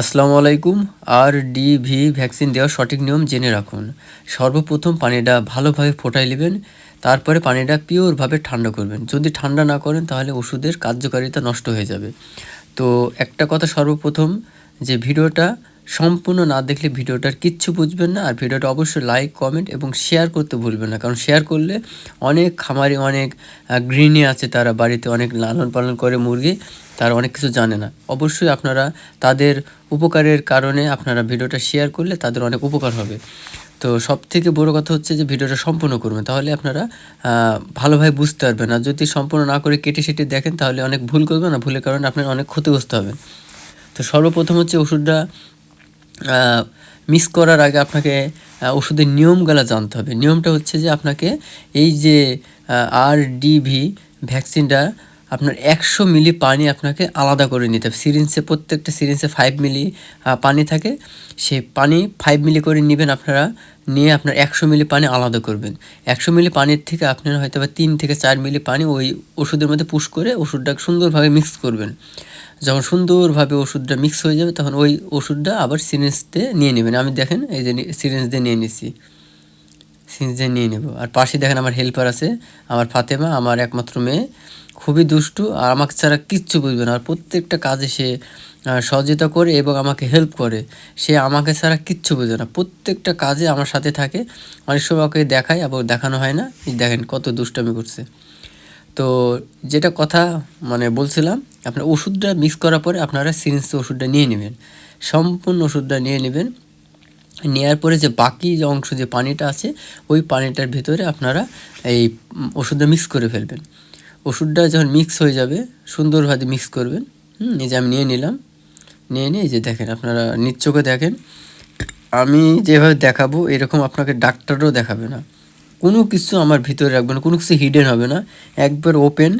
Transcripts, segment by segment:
আসসালামু আলাইকুম। আর DV vaccine দেওয়ার সঠিক নিয়ম জেনে রাখুন। সর্বপ্রথম পানিটা ভালোভাবে ফোটাই নেবেন, তারপরে পানিটা পিওরভাবে ঠান্ডা করবেন। যদি ঠান্ডা না করেন, তাহলে ওষুধের কার্যকারিতা নষ্ট হয়ে যাবে। তো একটা কথা সর্বপ্রথম, যে ভিডিওটা সম্পূর্ণ না দেখলে ভিডিওটার কিচ্ছু বুঝবেন না, আর ভিডিওটা অবশ্যই লাইক কমেন্ট এবং শেয়ার করতে ভুলবেন না। কারণ শেয়ার করলে অনেক খামারি, অনেক গৃহিণী আছে তারা বাড়িতে অনেক লালন পালন করে মুরগি, তারা অনেক কিছু জানে না। অবশ্যই আপনারা তাদের উপকারের কারণে আপনারা ভিডিওটা শেয়ার করলে তাদের অনেক উপকার হবে। তো সব থেকে বড় কথা হচ্ছে যে ভিডিওটা সম্পূর্ণ করবেন, তাহলে আপনারা ভালোভাবে বুঝতে পারবেন। আর যদি সম্পূর্ণ না করে কেটে সেটে দেখেন, তাহলে অনেক ভুল করবেন না ভুলের কারণে আপনার অনেক ক্ষতিগ্রস্ত হবেন। তো সর্বপ্রথম হচ্ছে ওষুধটা মিস করার আগে আপনাকে ওষুধের নিয়মগুলো জানতে হবে। নিয়মটা হচ্ছে যে আপনাকে এই যে আর ডিভি ভ্যাকসিনটা আপনার একশো মিলি পানি আপনাকে আলাদা করে নিতে হবে। সিরিঞ্জে প্রত্যেকটা সিরিঞ্জে ফাইভ মিলি পানি থাকে। সেই পানি ফাইভ মিলি করে নেবেন আপনারা, নিয়ে আপনার একশো মিলি পানি আলাদা করবেন। একশো মিলি পানির থেকে আপনারা হয়তো বা তিন থেকে চার মিলি পানি ওই ওষুধের মধ্যে পুশ করে ওষুধটা সুন্দরভাবে মিক্স করবেন। যখন সুন্দরভাবে ওষুধটা মিক্স হয়ে যাবে, তখন ওই ওষুধটা আবার সিরিঞ্জতে নিয়ে নেবেন। আমি দেখেন, এই যে সিরিঞ্জ দিয়ে নিয়ে নিছি। সিরিঞ্জ দিয়ে নিয়ে নেব। আর পাশে দেখেন আমার হেল্পার আছে, আমার ফাতেমা, আমার একমাত্র মেয়ে। খুবই দুষ্টু, আর আমাকে ছাড়া কিচ্ছু বুঝবে না। আর প্রত্যেকটা কাজে সে সহযোগিতা করে এবং আমাকে হেল্প করে। সে আমাকে ছাড়া কিচ্ছু বুঝবে না। প্রত্যেকটা কাজে আমার সাথে থাকে। অনেক সময় ওকে দেখায় আবার দেখানো হয় না। দেখেন কত দুষ্টামি করছে। তো যেটা কথা মানে বলছিলাম, আপনার ওষুধটা মিক্স করার পরে আপনারা সিরিঞ্জ ওষুধটা নিয়ে নেবেন। সম্পূর্ণ ওষুধটা নিয়ে নেবেন। নেওয়ার পরে যে বাকি যে অংশ যে পানিটা আছে, ওই পানিটার ভিতরে আপনারা এই ওষুধটা মিক্স করে ফেলবেন। ওষুধটা যখন মিক্স হয়ে যাবে, সুন্দরভাবে মিক্স করবেন। হুম, এই যে আমি নিয়ে নিলাম। নিয়ে নিয়ে যে দেখেন, আপনারা নিচ্চোকে দেখেন। আমি যেভাবে দেখাবো, এরকম আপনাকে ডাক্তারও দেখাবে না। কোনো কিছু আমার ভিতরে রাখবে না, কোনো কিছু হিডেন হবে না। একবার ওপেন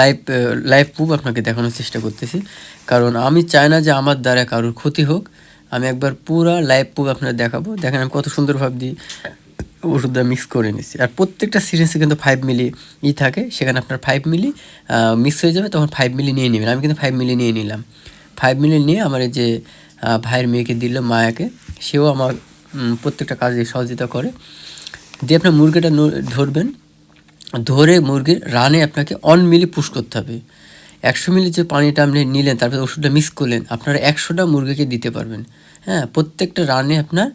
লাইভ লাইভ প্রুফ আপনাকে দেখানোর চেষ্টা করতেছি। কারণ আমি চাই না যে আমার দ্বারা কারোর ক্ষতি হোক। আমি একবার পুরা লাইভ প্রুফ আপনার দেখাবো। দেখেন আমি কত সুন্দরভাবে দিই ওষুধটা মিক্স করে নিচ্ছি আর প্রত্যেকটা সিরিজে কিন্তু ফাইভ মিলি ই থাকে। সেখানে আপনার ফাইভ মিলি মিক্স হয়ে যাবে, তখন ফাইভ মিলি নিয়ে নেবেন। আমি কিন্তু ফাইভ মিলি নিয়ে নিলাম। ফাইভ মিলি নিয়ে আমার যে ভাইয়ের মেয়েকে দিল, মায়াকে। সেও আমার প্রত্যেকটা কাজে সহযোগিতা করে। দিয়ে আপনার মুরগিটা ধরবেন, ধরে মুরগির রানে আপনাকে অন মিলি পুশ করতে হবে। একশো মিলি যে পানিটা আপনি নিলেন, তারপরে ওষুধটা মিক্স করলেন, আপনারা একশোটা মুরগিকে দিতে পারবেন। হ্যাঁ প্রত্যেকটা রানে আপনার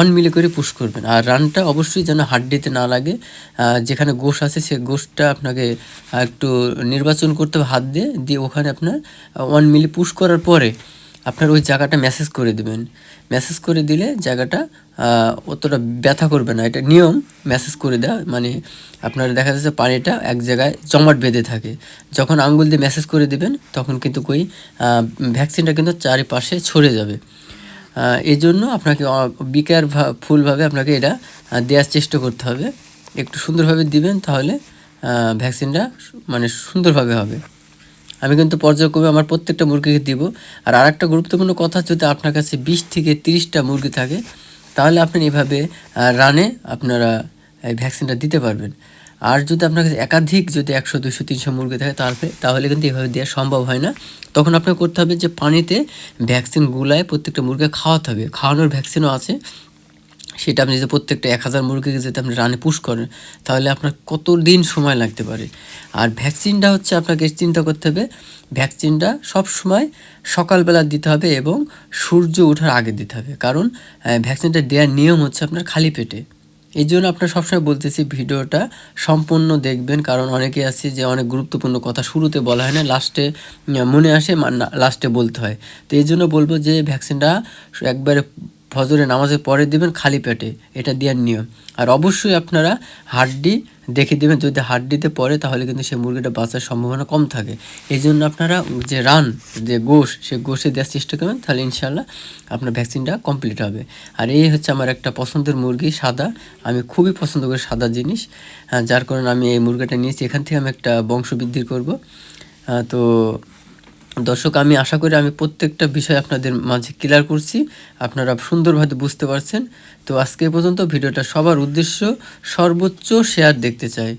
অন মিলি করে পুশ করবেন। আর রানটা অবশ্যই যেন হাড্ডিতে না লাগে যেখানে গোশ আছে সে গোশটা আপনাকে একটু নির্বাচন করতে হবে হাত দিয়ে দিয়ে ওখানে আপনার অন মিলি পুশ করার পরে আপনার ওই জায়গাটা মেসেজ করে দেবেন। মেসেজ করে দিলে জায়গাটা অতটা ব্যথা করবে না। এটা নিয়ম মেসেজ করে দেওয়া মানে আপনার দেখা যাচ্ছে পানিটা এক জায়গায় জমাট বেঁধে থাকে। যখন আঙ্গুল দিয়ে মেসেজ করে দিবেন, তখন কিন্তু ওই ভ্যাকসিনটা কিন্তু চারিপাশে ছড়ে যাবে। এই জন্য আপনাকে বিকার ফুলভাবে আপনাকে এটা দেওয়ার চেষ্টা করতে হবে। একটু সুন্দরভাবে দিবেন, তাহলে ভ্যাকসিনটা মানে সুন্দরভাবে হবে। আমি কিন্তু পর্যায়ক্রমে আমার প্রত্যেকটা মুরগিকে দিব। আর আরেকটা গুরুত্বপূর্ণ কথা, যদি আপনার কাছে বিশ থেকে তিরিশটা মুরগি থাকে, তাহলে আপনি এভাবে রানে আপনারা এই ভ্যাকসিনটা দিতে পারবেন। আর যদি আপনার কাছে একাধিক যদি একশো দুশো তিনশো মুরগি থাকে, তাহলে তাহলে কিন্তু এভাবে দেওয়া সম্ভব হয় না। তখন আপনাকে করতে হবে যে পানিতে ভ্যাকসিন গুলায় প্রত্যেকটা মুরগি খাওয়াতে হবে। খাওয়ানোর ভ্যাকসিনও আছে। সেটা আপনি যদি প্রত্যেকটা এক হাজার মুরগিকে যদি আপনি রানে পুশ করেন, তাহলে আপনার কত দিন সময় লাগতে পারে? আর ভ্যাকসিনটা হচ্ছে আপনাকে চিন্তা করতে হবে ভ্যাকসিনটা সব সময় সকালবেলা দিতে হবে এবং সূর্য ওঠার আগে দিতে হবে। কারণ ভ্যাকসিনটা দেওয়ার নিয়ম হচ্ছে আপনার খালি পেটে। এই জন্য আপনার সবসময় বলতেছি ভিডিওটা সম্পূর্ণ দেখবেন, কারণ অনেকে আছে যে অনেক গুরুত্বপূর্ণ কথা শুরুতে বলা হয় না, লাস্টে মনে আসে লাস্টে বলতে হয়। তো এই জন্য বলব যে ভ্যাকসিনটা একবারে ফজরে নামাজের পরে দিবেন খালি পেটে, এটা দেওয়ার নিয়ম। আর অবশ্যই আপনারা হাড্ডি দেখে দেবেন, যদি হাড্ডিতে পড়ে তাহলে কিন্তু সেই মুরগিটা বাঁচার সম্ভাবনা কম থাকে। এই জন্য আপনারা যে রান, যে গোশ, সে গোশে দেওয়ার চেষ্টা করবেন, তাহলে ইনশাল্লাহ আপনার ভ্যাকসিনটা কমপ্লিট হবে। আর এই হচ্ছে আমার একটা পছন্দের মুরগি, সাদা। আমি খুবই পছন্দ করি সাদা জিনিস যার কারণে আমি এই মুরগিটা নিয়েছি। এখান থেকে আমি একটা বংশবৃদ্ধি করব। তো দর্শক, আমি আশা করি আমি প্রত্যেকটা বিষয় আপনাদের মাঝে ক্লিয়ার করছি। আপনারা সুন্দরভাবে বুঝতে পারছেন। তো আজকে পর্যন্ত ভিডিওটা সবার উদ্দেশ্য সর্বোচ্চ শেয়ার দেখতে চাই।